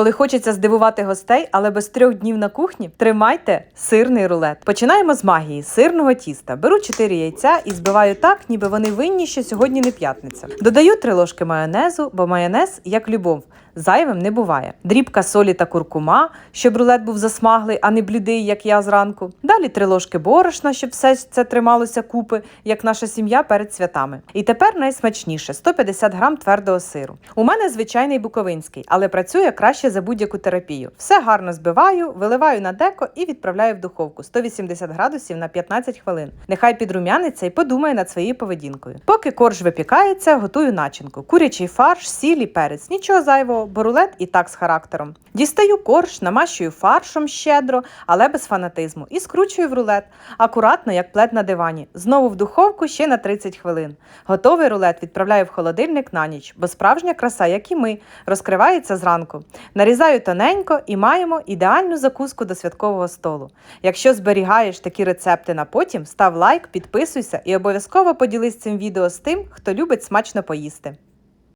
Коли хочеться здивувати гостей, але без трьох днів на кухні, тримайте сирний рулет. Починаємо з магії сирного тіста. Беру 4 яйця і збиваю так, ніби вони винні, що сьогодні не п'ятниця. Додаю 3 ложки майонезу, бо майонез, як любов, зайвим не буває. Дрібка солі та куркума, щоб рулет був засмаглий, а не блідий, як я зранку. Далі 3 ложки борошна, щоб все це трималося купи, як наша сім'я перед святами. І тепер найсмачніше 150 грам твердого сиру. У мене звичайний буковинський, але працює краще за будь-яку терапію. Все гарно збиваю, виливаю на деко і відправляю в духовку 180 градусів на 15 хвилин. Нехай підрумяниться і подумає над своєю поведінкою. Поки корж випікається, готую начинку. Курячий фарш, сіль і перець. Нічого зайвого, бо рулет і так з характером. Дістаю корж, намащую фаршом щедро, але без фанатизму, і скручую в рулет. Акуратно, як плед на дивані. Знову в духовку ще на 30 хвилин. Готовий рулет відправляю в холодильник на ніч, бо справжня краса, як і ми, розкривається зранку. Нарізаю тоненько і маємо ідеальну закуску до святкового столу. Якщо зберігаєш такі рецепти на потім, став лайк, підписуйся і обов'язково поділись цим відео з тим, хто любить смачно поїсти.